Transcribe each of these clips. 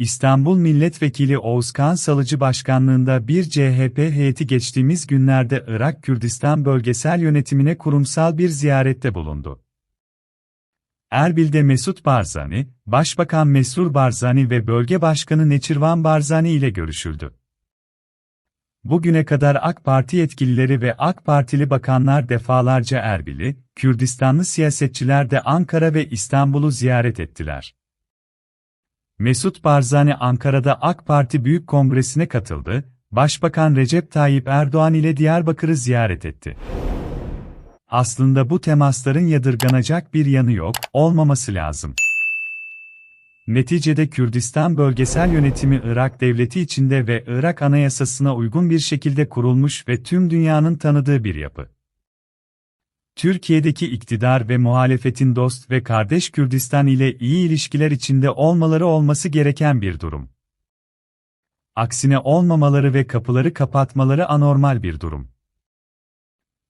İstanbul Milletvekili Oğuzkan Salıcı Başkanlığında bir CHP heyeti geçtiğimiz günlerde Irak Kürdistan bölgesel yönetimine kurumsal bir ziyarette bulundu. Erbil'de Mesut Barzani, Başbakan Mesrur Barzani ve Bölge Başkanı Neçirvan Barzani ile görüşüldü. Bugüne kadar AK Parti yetkilileri ve AK Partili bakanlar defalarca Erbil'i, Kürdistanlı siyasetçiler de Ankara ve İstanbul'u ziyaret ettiler. Mesut Barzani Ankara'da AK Parti Büyük Kongresi'ne katıldı, Başbakan Recep Tayyip Erdoğan ile Diyarbakır'ı ziyaret etti. Aslında bu temasların yadırganacak bir yanı yok, olmaması lazım. Neticede Kürdistan bölgesel yönetimi Irak devleti içinde ve Irak anayasasına uygun bir şekilde kurulmuş ve tüm dünyanın tanıdığı bir yapı. Türkiye'deki iktidar ve muhalefetin dost ve kardeş Kürdistan ile iyi ilişkiler içinde olmaları olması gereken bir durum. Aksine olmamaları ve kapıları kapatmaları anormal bir durum.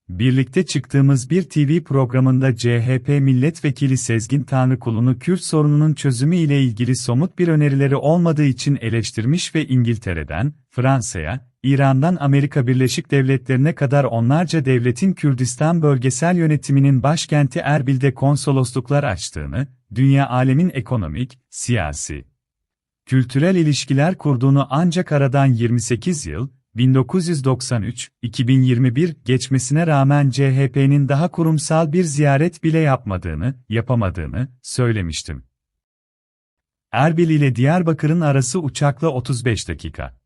Birlikte çıktığımız bir TV programında CHP milletvekili Sezgin Tanrıkulu'nu Kürt sorununun çözümü ile ilgili somut bir önerileri olmadığı için eleştirmiş ve İngiltere'den, Fransa'ya, İran'dan Amerika Birleşik Devletleri'ne kadar onlarca devletin Kürdistan bölgesel yönetiminin başkenti Erbil'de konsolosluklar açtığını, dünya alemin ekonomik, siyasi, kültürel ilişkiler kurduğunu ancak aradan 28 yıl, 1993-2021 geçmesine rağmen CHP'nin daha kurumsal bir ziyaret bile yapmadığını, yapamadığını söylemiştim. Erbil ile Diyarbakır'ın arası uçakla 35 dakika.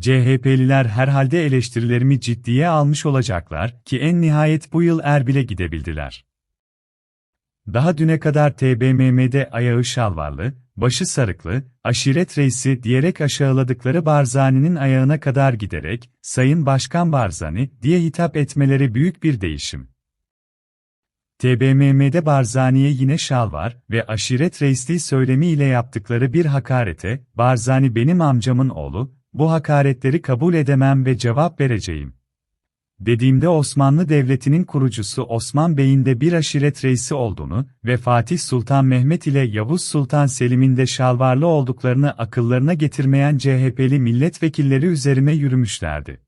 CHP'liler herhalde eleştirilerimi ciddiye almış olacaklar ki en nihayet bu yıl Erbil'e gidebildiler. Daha düne kadar TBMM'de ayağı şalvarlı, başı sarıklı, aşiret reisi diyerek aşağıladıkları Barzani'nin ayağına kadar giderek, Sayın Başkan Barzani diye hitap etmeleri büyük bir değişim. TBMM'de Barzani'ye yine şal var ve aşiret reisliği söylemiyle yaptıkları bir hakarete, Barzani benim amcamın oğlu, bu hakaretleri kabul edemem ve cevap vereceğim. Dediğimde Osmanlı Devleti'nin kurucusu Osman Bey'in de bir aşiret reisi olduğunu ve Fatih Sultan Mehmet ile Yavuz Sultan Selim'in de şalvarlı olduklarını akıllarına getirmeyen CHP'li milletvekilleri üzerime yürümüşlerdi.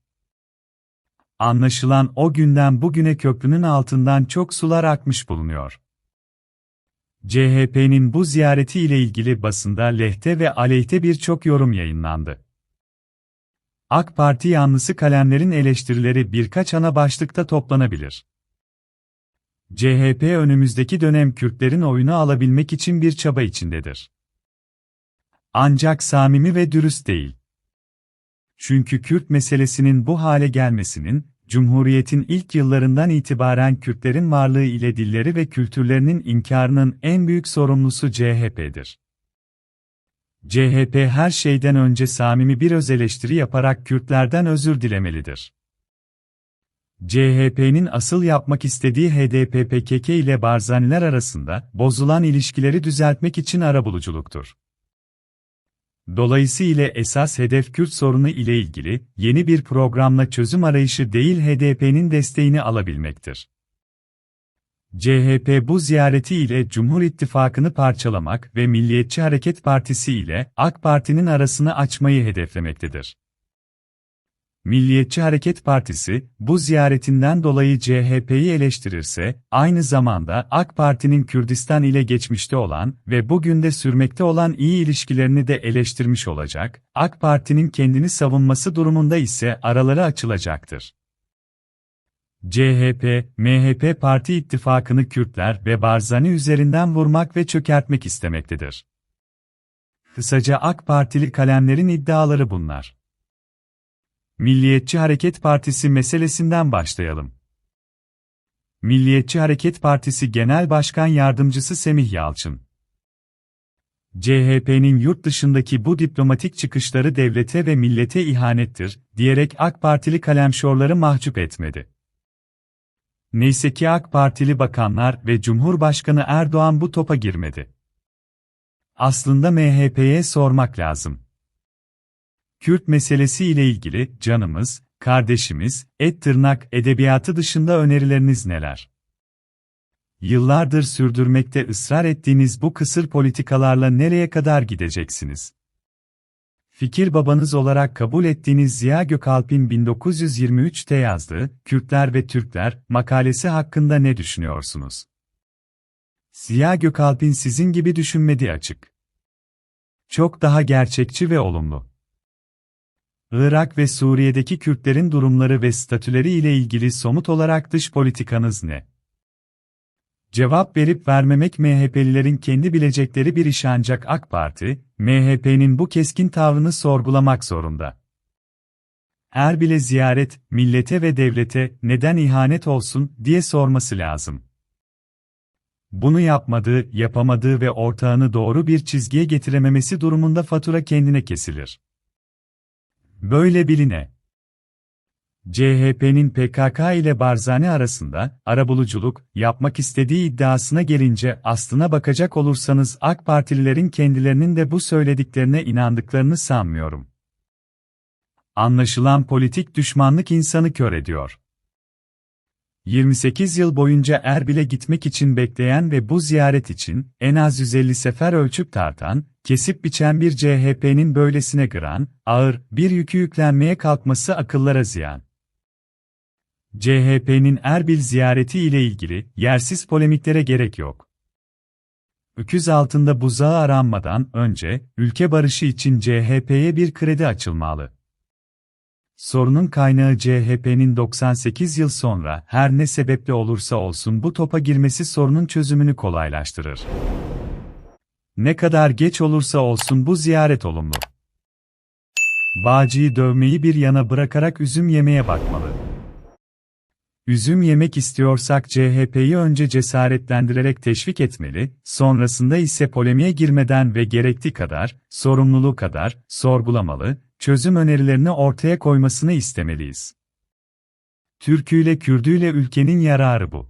Anlaşılan o günden bugüne köprünün altından çok sular akmış bulunuyor. CHP'nin bu ziyareti ile ilgili basında lehte ve aleyhte birçok yorum yayınlandı. AK Parti yanlısı kalemlerin eleştirileri birkaç ana başlıkta toplanabilir. CHP önümüzdeki dönem Kürtlerin oyunu alabilmek için bir çaba içindedir. Ancak samimi ve dürüst değil. Çünkü Kürt meselesinin bu hale gelmesinin, Cumhuriyet'in ilk yıllarından itibaren Kürtlerin varlığı ile dilleri ve kültürlerinin inkarının en büyük sorumlusu CHP'dir. CHP her şeyden önce samimi bir öz eleştiri yaparak Kürtlerden özür dilemelidir. CHP'nin asıl yapmak istediği HDP-PKK ile Barzaniler arasında bozulan ilişkileri düzeltmek için arabuluculuktur. Dolayısıyla esas hedef Kürt sorunu ile ilgili yeni bir programla çözüm arayışı değil HDP'nin desteğini alabilmektir. CHP bu ziyareti ile Cumhur İttifakı'nı parçalamak ve Milliyetçi Hareket Partisi ile AK Parti'nin arasını açmayı hedeflemektedir. Milliyetçi Hareket Partisi, bu ziyaretinden dolayı CHP'yi eleştirirse, aynı zamanda AK Parti'nin Kürdistan ile geçmişte olan ve bugün de sürmekte olan iyi ilişkilerini de eleştirmiş olacak, AK Parti'nin kendini savunması durumunda ise araları açılacaktır. CHP, MHP parti ittifakını Kürtler ve Barzani üzerinden vurmak ve çökertmek istemektedir. Kısaca AK Partili kalemlerin iddiaları bunlar. Milliyetçi Hareket Partisi meselesinden başlayalım. Milliyetçi Hareket Partisi Genel Başkan Yardımcısı Semih Yalçın. CHP'nin yurt dışındaki bu diplomatik çıkışları devlete ve millete ihanettir, diyerek AK Partili kalemşorları mahcup etmedi. Neyse ki AK Partili bakanlar ve Cumhurbaşkanı Erdoğan bu topa girmedi. Aslında MHP'ye sormak lazım. Kürt meselesi ile ilgili canımız, kardeşimiz, et tırnak edebiyatı dışında önerileriniz neler? Yıllardır sürdürmekte ısrar ettiğiniz bu kısır politikalarla nereye kadar gideceksiniz? Fikir babanız olarak kabul ettiğiniz Ziya Gökalp'in 1923'te yazdığı Kürtler ve Türkler makalesi hakkında ne düşünüyorsunuz? Ziya Gökalp'in sizin gibi düşünmediği açık. Çok daha gerçekçi ve olumlu. Irak ve Suriye'deki Kürtlerin durumları ve statüleri ile ilgili somut olarak dış politikanız ne? Cevap verip vermemek MHP'lilerin kendi bilecekleri bir iş ancak AK Parti, MHP'nin bu keskin tavrını sorgulamak zorunda. Erbil'e ziyaret, millete ve devlete neden ihanet olsun diye sorması lazım. Bunu yapmadığı, yapamadığı ve ortağını doğru bir çizgiye getirememesi durumunda fatura kendine kesilir. Böyle biline. CHP'nin PKK ile Barzani arasında arabuluculuk yapmak istediği iddiasına gelince aslına bakacak olursanız AK Partililerin kendilerinin de bu söylediklerine inandıklarını sanmıyorum. Anlaşılan politik düşmanlık insanı kör ediyor. 28 yıl boyunca Erbil'e gitmek için bekleyen ve bu ziyaret için en az 150 sefer ölçüp tartan, kesip biçen bir CHP'nin böylesine gıran, ağır bir yükü yüklenmeye kalkması akıllara ziyan. CHP'nin Erbil ziyareti ile ilgili yersiz polemiklere gerek yok. Öküz altında buzağı aranmadan önce ülke barışı için CHP'ye bir kredi açılmalı. Sorunun kaynağı CHP'nin 98 yıl sonra her ne sebeple olursa olsun bu topa girmesi sorunun çözümünü kolaylaştırır. Ne kadar geç olursa olsun bu ziyaret olumlu. Bağcıyı dövmeyi bir yana bırakarak üzüm yemeye bakmalı. Üzüm yemek istiyorsak CHP'yi önce cesaretlendirerek teşvik etmeli, sonrasında ise polemiğe girmeden ve gerektiği kadar, sorumluluğu kadar, sorgulamalı, çözüm önerilerini ortaya koymasını istemeliyiz. Türküyle Kürdüyle ülkenin yararı bu.